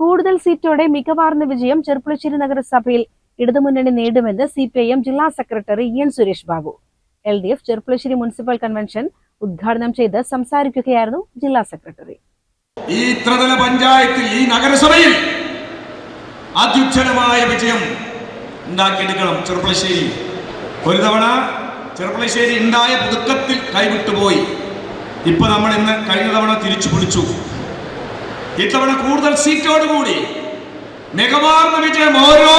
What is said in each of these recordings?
കൂടുതൽ സീറ്റോടെ മികവാർന്ന വിജയം ചെർപ്പുളശ്ശേരി നഗരസഭയിൽ ഇടതുമുന്നണി നേടുമെന്ന് സി പി ഐ എം ജില്ലാ secretary E N Suresh Babu. L D F Cherpulassery municipal convention ഉദ്ഘാടനം ചെയ്ത് സംസാരിക്കുകയായിരുന്നു ജില്ലാ സെക്രട്ടറി. ഈ ത്രിതല പഞ്ചായത്തിൽ ഈ നഗരസഭയിൽ അത്യുജ്വലമായ വിജയം ഉണ്ടാക്കിയെടുക്കണം ചെറുപ്പളശ്ശേരി ഒരു തവണ ചെറുപ്പളശ്ശേരി ഉണ്ടായ പുതുക്കത്തിൽ കൈവിട്ടുപോയി. ഇപ്പൊ നമ്മൾ ഇന്ന് കഴിഞ്ഞ തവണ തിരിച്ചു പിടിച്ചു. ഇത്തവണ കൂടുതൽ സീറ്റോടുകൂടി മികവാർന്ന വിജയം ഓരോ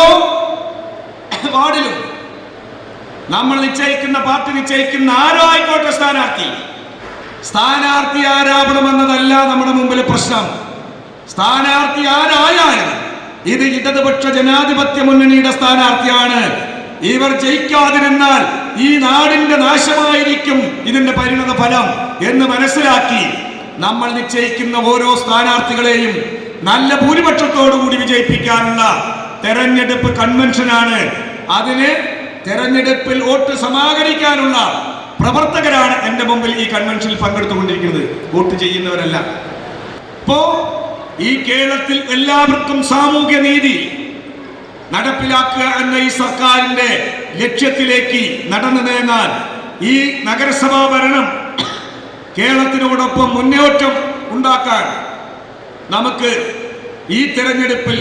വാർഡിലും നമ്മൾ നിശ്ചയിക്കുന്ന പാർട്ടി നിശ്ചയിക്കുന്ന ആരോ ആയിക്കോട്ടെ സ്ഥാനാർത്ഥി സ്ഥാനാർത്ഥി ആരാവണമെന്നതല്ല നമ്മുടെ മുമ്പിലെ പ്രശ്നം. സ്ഥാനാർത്ഥി ആരായാലും ഇത് ഇടതുപക്ഷ ജനാധിപത്യ മുന്നണിയുടെ സ്ഥാനാർത്ഥിയാണ്. ഇവർ ജയിക്കാതിരുന്നാൽ ഈ നാടിന്റെ നാശമായിരിക്കും ഇതിന്റെ പരിണത ഫലം എന്ന് മനസ്സിലാക്കി നമ്മൾ നിശ്ചയിക്കുന്ന ഓരോ സ്ഥാനാർത്ഥികളെയും നല്ല ഭൂരിപക്ഷത്തോടുകൂടി വിജയിപ്പിക്കാനുള്ള തെരഞ്ഞെടുപ്പ് കൺവെൻഷനാണ്. അതിന് തെരഞ്ഞെടുപ്പിൽ വോട്ട് സമാഹരിക്കാനുള്ള പ്രവർത്തകരാണ് എന്റെ മുമ്പിൽ ഈ കൺവെൻഷനിൽ പങ്കെടുത്തുകൊണ്ടിരിക്കുന്നത്. വോട്ട് ചെയ്യുന്നവരല്ല. ഇപ്പോ ഈ കേരളത്തിൽ എല്ലാവർക്കും സാമൂഹ്യ നീതി നടപ്പിലാക്കുക എന്ന ഈ സർക്കാരിന്റെ ലക്ഷ്യത്തിലേക്ക് നടന്നു നീങ്ങാൻ ഈ നഗരസഭാ ഭരണം കേരളത്തിനോടൊപ്പം മുന്നേറ്റം ഉണ്ടാക്കാൻ നമുക്ക് ഈ തെരഞ്ഞെടുപ്പിൽ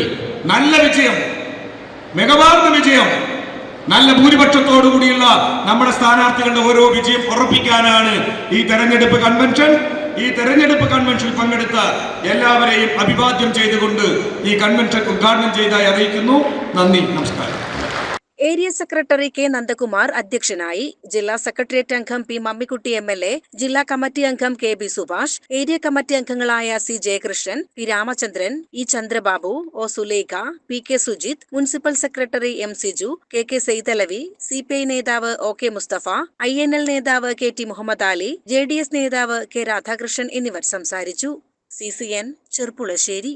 നല്ല വിജയം മികവാർന്ന വിജയം നല്ല ഭൂരിപക്ഷത്തോടുകൂടിയുള്ള നമ്മുടെ സ്ഥാനാർത്ഥികളുടെ ഓരോ വിജയം ഉറപ്പിക്കാനാണ് ഈ തെരഞ്ഞെടുപ്പ് കൺവെൻഷൻ. ഈ തെരഞ്ഞെടുപ്പ് കൺവെൻഷനിൽ പങ്കെടുത്ത എല്ലാവരെയും അഭിവാദ്യം ചെയ്തുകൊണ്ട് ഈ കൺവെൻഷൻ ഉദ്ഘാടനം ചെയ്തായി അറിയിക്കുന്നു. നന്ദി നമസ്കാരം. ഏരിയ സെക്രട്ടറി കെ നന്ദകുമാർ അധ്യക്ഷനായി ജില്ലാ സെക്രട്ടേറിയറ്റ് അംഗം P Mammikutty M L A ജില്ലാ കമ്മിറ്റി അംഗം K B Subhash area committee അംഗങ്ങളായ C Jayakrishnan P Ramachandran E Chandrababu O Sulekha P K Sujith municipal secretary M Siju K K Saithalavi C P I നേതാവ് O K Musthafa I N L നേതാവ് K T Muhammad Ali J D S നേതാവ് K Radhakrishnan എന്നിവർ സംസാരിച്ചു. C C N Cherpulassery.